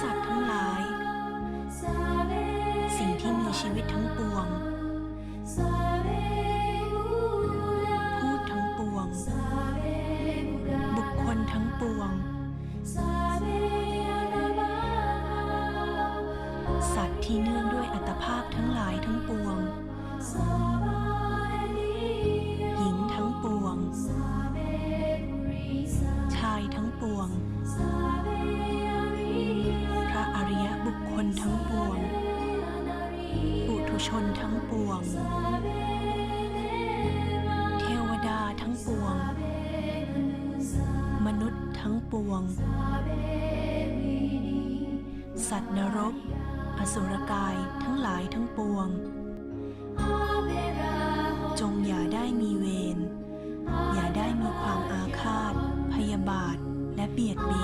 สัตว์ทั้งหลาย สิ่งที่มีชีวิตทั้งปวง พูดทั้งปวง บุคคลทั้งปวง สัตว์ที่เนื่องด้วยอัตภาพทั้งหลายทั้งปวง หญิงทั้งปวง ชายทั้งปวง ถุชนทั้งปวง เทวดาทั้งปวง มนุษย์ทั้งปวง สัตว์นรก อสุรกายทั้งหลายทั้งปวง จงอย่าได้มีเวร อย่าได้มีความอาฆาต พยาบาทและเบียดเบียน